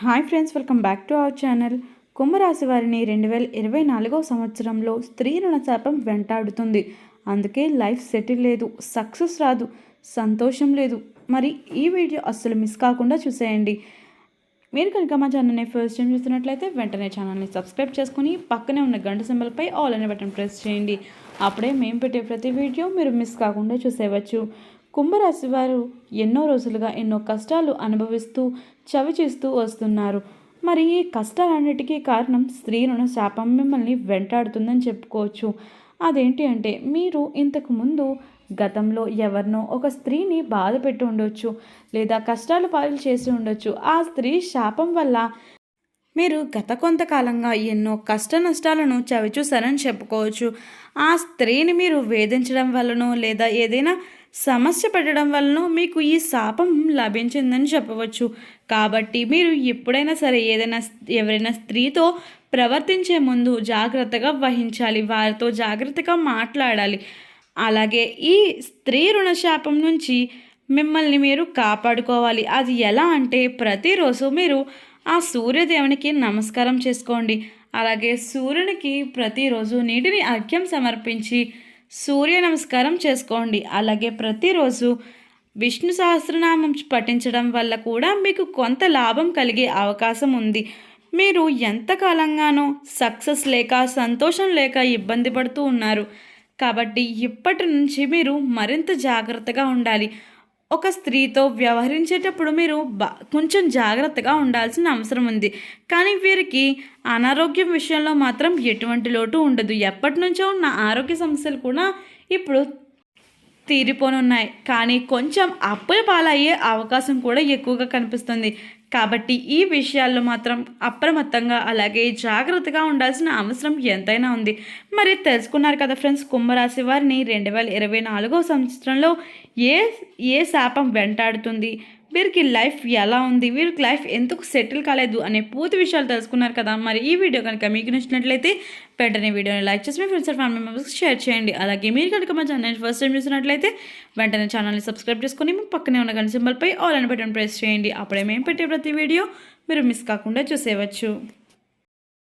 Hi friends welcome back to our channel. కుంభరాశి వారిని రెండు వేల ఇరవై నాలుగో సంవత్సరంలో స్త్రీ రుణ శాపం వెంటాడుతుంది. అందుకే లైఫ్ సెటిల్ లేదు సక్సెస్ రాదు సంతోషం లేదు. మరి ఈ వీడియో అస్సలు మిస్ కాకుండా చూసేయండి. మీరు కనుక మా ఛానల్ని ఫస్ట్ టైం చూస్తున్నట్లయితే వెంటనే ఛానల్ని సబ్స్క్రైబ్ చేసుకుని పక్కనే ఉన్న గంట సింబల్పై ఆల్ అనే బటన్ ప్రెస్ చేయండి. అప్పుడే మేము పెట్టే ప్రతి వీడియో మీరు మిస్ కాకుండా చూసేవచ్చు. కుంభరాశి వారు ఎన్నో రోజులుగా ఎన్నో కష్టాలు అనుభవిస్తూ చవి చేస్తూ వస్తున్నారు. మరి ఈ కష్టాలన్నిటికీ కారణం స్త్రీ రుణ శాపం మిమ్మల్ని వెంటాడుతుందని చెప్పుకోవచ్చు. అదేంటి అంటే మీరు ఇంతకు ముందు గతంలో ఎవరినో ఒక స్త్రీని బాధ పెట్టి ఉండొచ్చు లేదా కష్టాలు పాలు చేసి ఉండొచ్చు. ఆ స్త్రీ శాపం వల్ల మీరు గత కొంతకాలంగా ఎన్నో కష్ట నష్టాలను చవిచూసారని చెప్పుకోవచ్చు. ఆ స్త్రీని మీరు వేధించడం వల్లనో లేదా ఏదైనా సమస్య పెట్టడం వలన మీకు ఈ శాపం లభించిందని చెప్పవచ్చు. కాబట్టి మీరు ఎప్పుడైనా సరే ఏదైనా ఎవరైనా స్త్రీతో ప్రవర్తించే ముందు జాగ్రత్తగా వహించాలి. వారితో జాగ్రత్తగా మాట్లాడాలి. అలాగే ఈ స్త్రీ రుణశాపం నుంచి మిమ్మల్ని మీరు కాపాడుకోవాలి. అది ఎలా అంటే ప్రతిరోజు మీరు ఆ సూర్యదేవునికి నమస్కారం చేసుకోండి. అలాగే సూర్యునికి ప్రతిరోజు నీటిని అర్ఘ్యం సమర్పించి సూర్య నమస్కారం చేసుకోండి. అలాగే ప్రతిరోజు విష్ణు సహస్రనామం పఠించడం వల్ల కూడా మీకు కొంత లాభం కలిగే అవకాశం ఉంది. మీరు ఎంతకాలంగానో సక్సెస్ లేక సంతోషం లేక ఇబ్బంది పడుతూ ఉన్నారు. కాబట్టి ఇప్పటి నుంచి మీరు మరింత జాగ్రత్తగా ఉండాలి. ఒక స్త్రీతో వ్యవహరించేటప్పుడు మీరు బా కొంచెం జాగ్రత్తగా ఉండాల్సిన అవసరం ఉంది. కానీ వీరికి అనారోగ్యం విషయంలో మాత్రం ఎటువంటి లోటు ఉండదు. ఎప్పటి నుంచో ఉన్న ఆరోగ్య సమస్యలు కూడా ఇప్పుడు తీరిపోనున్నాయి. కానీ కొంచెం అప్పుల పాలయ్యే అవకాశం కూడా ఎక్కువగా కనిపిస్తుంది. కాబట్టి ఈ విషయాల్లో మాత్రం అప్రమత్తంగా అలాగే జాగ్రత్తగా ఉండాల్సిన అవసరం ఎంతైనా ఉంది. మరి తెలుసుకున్నారు కదా ఫ్రెండ్స్ కుంభరాశి వారిని రెండు వేల ఇరవై నాలుగో సంవత్సరంలో ఏ ఏ శాపం వెంటాడుతుంది? వీరికి లైఫ్ ఎలా ఉంది? వీరికి లైఫ్ ఎందుకు సెటిల్ కాలేదు? అనే పూర్తి విషయాలు తెలుసుకున్నారు కదా. మరి ఈ వీడియో కనుక మీకు నచ్చినట్లయితే వెంటనే వీడియోని లైక్ చేసి మీ ఫ్రెండ్స్ అండ్ ఫ్యామిలీ మెంబర్స్కి షేర్ చేయండి. అలాగే మీరు కనుక మా ఛానల్ ఫస్ట్ టైం చూసినట్లయితే వెంటనే ఛానల్ని సబ్స్క్రైబ్ చేసుకుని మీ పక్కనే ఉన్న గంట సింబల్పై ఆల్ అని బటన్ ప్రెస్ చేయండి. అప్పుడే మేము పెట్టే ప్రతి వీడియో మీరు మిస్ కాకుండా చూసేవచ్చు